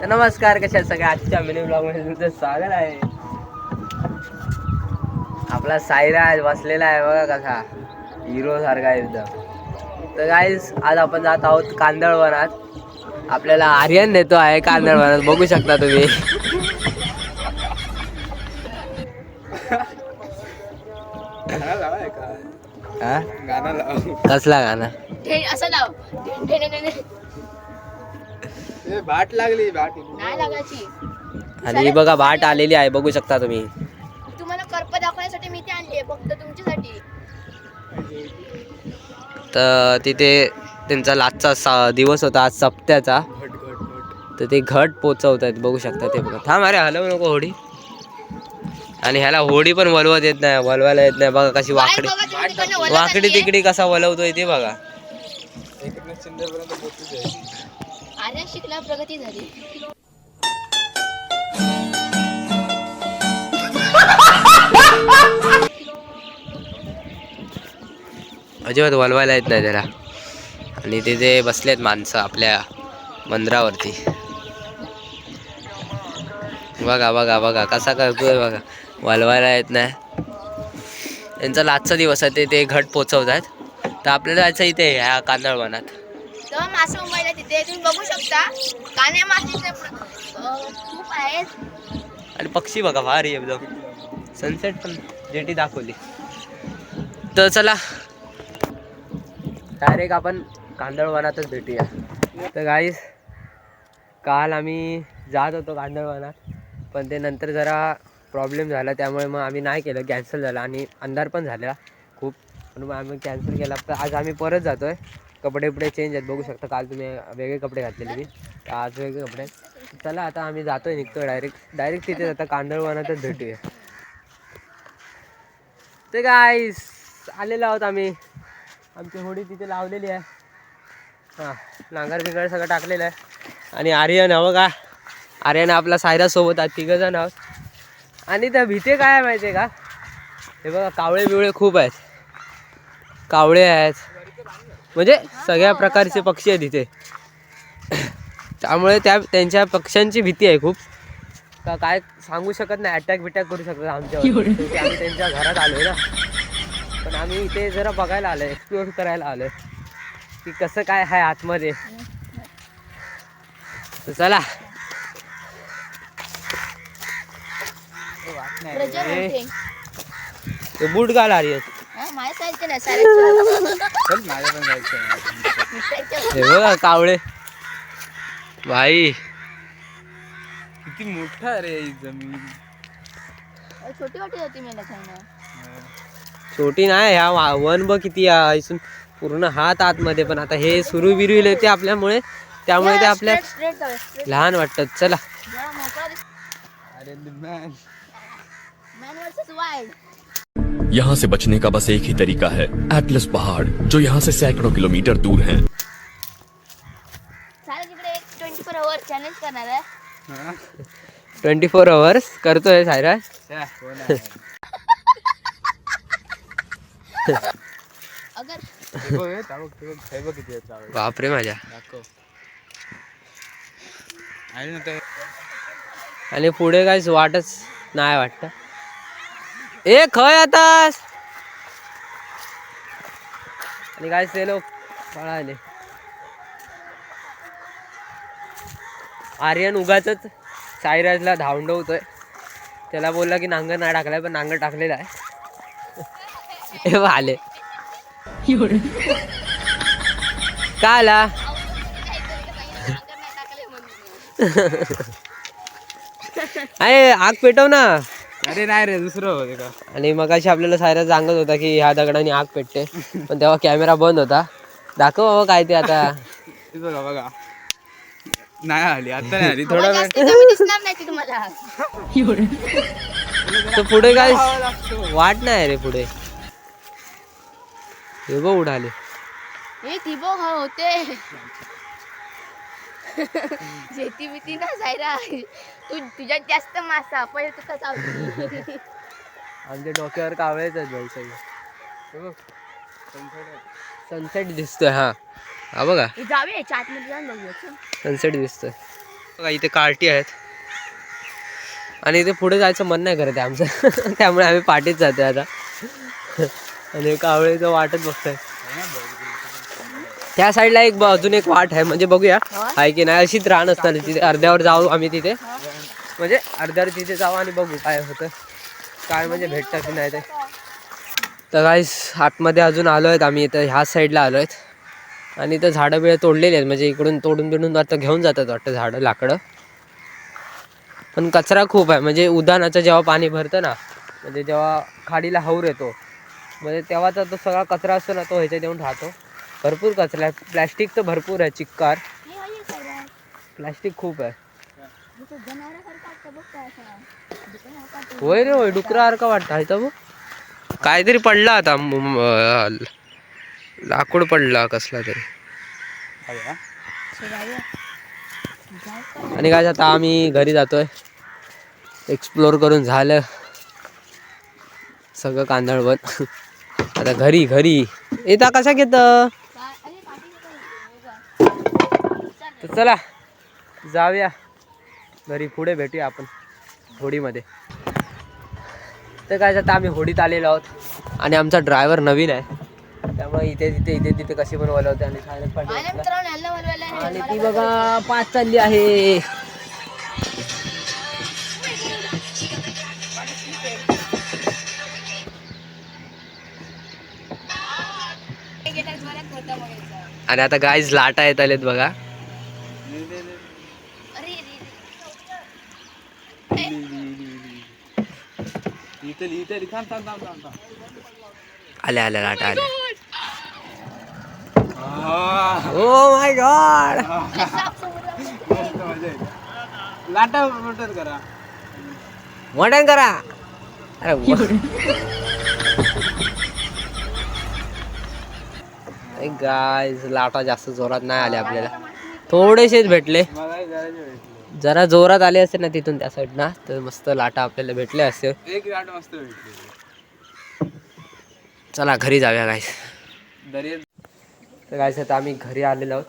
तर नमस्कार कशा सगळ्या? आजच्या मिनी ब्लॉगमध्ये तुमचं स्वागत आहे. आपला साईराज बसलेला आहे बघा कसा. हिरो सारखा एकदम. तर गाईज आज आपण जात आहोत कांदळवनात. आपल्याला आर्यन नेतो आहे कांदळवनात. बघू शकता तुम्ही. हा? कसला गाणं? असं लाव. लागली बाट नाही लागायची. आणि बघा बाट आलेली आहे बघू शकता तुम्ही. तुम्हाला करप दाखवण्यासाठी मी ते आणले फक्त तुमच्यासाठी. तर तिथे त्यांचा लाचचा सा दिवस होता आज सप्त्याचा. तर ते घट पोचवत आहेत बघू शकता ते बघा. थांब अरे हलवू नको होडी. आणि ह्याला होडी पण वलवत येत नाही वलवायला येत नाही. बघा कशी वाकडी बाहेर बघा तुम्ही तिकडनं वळत वाकडी नाहीये. तिकडी कसा वलवतोय ते बघा. आर्या शिकला प्रगती झाली. अजिबात वलवायला येत नाही त्याला. आणि तिथे बसलेत माणसं आपल्या मंदिरावरती. बघा बघा बघा कसा करतोय बघा. वलवायला येत नाही. त्यांचा लाचचा दिवस आहे ते ते घट पोचवत आहेत तर आपल्याला जायचं इथे ह्या कांदळवनात. मासे मुंबईला तिथे तुम्ही बघू शकता. कान्या मातीचे खूप आहेत. आणि पक्षी बघा भारी एकदम. सनसेट पण जेटी दाखवली. तर चला. डायरेक्ट आपण कांदळवनातच भेटूया. तर गाईस काल आम्ही जात होतो कांदळवनात पण ते नंतर जरा प्रॉब्लेम झाला त्यामुळे मग आम्ही नाही केलं कॅन्सल झालं आणि अंधार पण झाला खूप. म्हणून मग आम्ही कॅन्सल केला. तर आज आम्ही परत जातो आहे कपडे उपडे चेंज आहेत. बघू शकता काल तुम्ही वेगळे कपडे घातलेले मी. आज वेगळे कपडे. आहेत. चला आता आम्ही जातोय निघतोय डायरेक्ट डायरेक्ट तिथे आता कांदळवनातच भेटूया. ते काय आलेलो आहोत आम्ही. आमची होडी तिथे लावलेली आहे. हां नांगर बिंगर सगळं टाकलेलं आहे. आणि आर्यन हवं का आर्यन आपला सायरासोबत आहे आहेत. जण आहोत. आणि त्या भीते काय आहे माहिती आहे का? हे बघा कावळे बिवळे खूप आहेत. कावळे आहेत. म्हणजे सगळ्या प्रकारचे पक्षी आहेत इथे. त्यामुळे त्या त्यांच्या पक्ष्यांची भीती आहे खूप. का काय सांगू शकत नाही अटॅक बिटॅक करू शकतात आमच्यावर. शेवटी आम्ही त्यांच्या घरात आलोय ना. पण आम्ही इथे जरा बघायला आलोय एक्सप्लोर करायला आलोय. की कसं काय आहे आतमध्ये. चला. बूट घाल आर्यन. चल माझ्या पण जायचं. हे बघा कावळे भाई किती मोठा रे जमीन छोटी वाटी होती छोटी नाही ह्या वन बघ किती आहे. इथून पूर्ण हात आतमध्ये पण आता हे सुरू बिरू येते आपल्यामुळे त्यामुळे ते आपल्या. लहान वाटतात चला अरे मॅन Man versus wild. यहाँ से बचने का बस एक ही तरीका है एटलस पहाड़ जो यहाँ से सैकड़ों किलोमीटर दूर हैं। ट्वेंटी फोर आवर चॅलेंज करणार आहे ट्वेंटी फोर आवर्स करतोय सायरा. बापरे माझ्या आणि पुढे काहीच वाटच नाही वाटत ए खय आतास? आणि काय ते लोक पळाले आर्यन उगाच साईराजला धावंडवतोय. त्याला बोलला की नांगर नाही टाकलाय पण नांगर टाकलेला आहे. हे आले. काय आला? अरे आग पेटव ना. अरे नाही रे दुसरं होते का? आणि मग अशी आपल्याला सायरा सांगत होता की ह्या दगडाने आग पेटते. पण तेव्हा कॅमेरा बंद होता. दाखव बाबा काय ते आता. हे बघा बघा. नाही आली आता नाही आली. थोडा वेळ. जास्त कमी दिसणार नाही ती तुम्हाला. तर पुढे काय. वाट नाही रे पुढे. हे बघ उडाले. हे ती बघ होते. शेती बिती ना जायरा तू तुझ्यात जास्त मासा पहिले तुका चावती आमच्या डोक्यावर कावळेच आहेत भाई सगळे. हे. सनसेट दिसतोय हा. हा बघा. जाऊया चाटमध्ये जाऊन बघूया. सनसेट दिसतोय. बघा इथे कार्टी आहेत. आणि इथे पुढे जायचं मन नाही करत आहे आमचं. त्यामुळे आम्ही पाठीत जातोय आता. आणि कावळेचं वाटत बघतोय. त्या साईडला एक अजून एक वाट आहे. म्हणजे बघूया. आहे की नाही? अशीच रान असणार तिथे. अर्ध्यावर जाऊ आम्ही तिथे. म्हणजे अर्ध्यावर तिथे जाऊ आणि बघू काय होतं. काय म्हणजे भेटतं की नाही ते. तर गाईस आतमध्ये अजून आलो आहेत आम्ही. इथं ह्याच साईडला आलो आहेत. आणि इथं झाडं बिळं तोडलेली आहेत. म्हणजे इकडून तोडून बिडून आता घेऊन जातात वाटतं झाडं लाकडं. पण कचरा खूप आहे. म्हणजे उदानाचं जेव्हा पाणी भरतं ना म्हणजे जेव्हा खाडीला हौर येतो म्हणजे तेव्हाचा तो सगळा कचरा असतो ना तो ह्याच्यात येऊन राहतो. भरपूर कचरा आहे प्लॅस्टिक तर भरपूर आहे चिक्कार. प्लॅस्टिक खूप आहे. होय रे होय डुकरासारखा वाटतं आहे तर बघ काहीतरी पडला आता लाकूड पडला कसला तरी. आणि काय आता आम्ही घरी जातोय. एक्सप्लोर करून झालं. सगळं कांदळ बन आता घरी घरी. येता कशा घेत? तर चला जाऊया. घरी पुढे भेटूया आपण होडीमध्ये. तर काय आता आम्ही होडीत आलेलो आहोत आणि आमचा ड्रायव्हर नवीन आहे. त्यामुळे इथे तिथे इथे तिथे कशी पण बोलवते आणि. आणि ती बघा पाच चालली आहे. आणि आता गाईज लाटा येत आलेत बघा. अरे इथे इथे थांब थांब थांब थांब थांब. आल्या आल्या लाटा आल्या ओ माय गॉड. लाटा मोटर करा मटण करा अरे गायज लाटा जास्त जोरात नाही आल्या आपल्याला थोडेसेच भेटले. जरा जोरात आले असते ना तिथून त्या साईडना तर मस्त लाटा आपल्याला भेटले असते एक लाट मस्त भेटली. चला घरी जाऊया दर्यात तर गाईस आता आम्ही घरी आलेलो आहोत.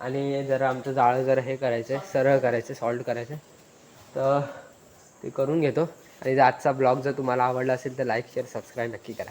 आणि जरा आमचं जाळं जरा हे करायचं आहे सरळ करायचं सॉल्ट करायचं तर ते करून घेतो. आणि जर आजचा ब्लॉग जर तुम्हाला आवडला असेल तर लाईक शेअर सबस्क्राईब नक्की करा.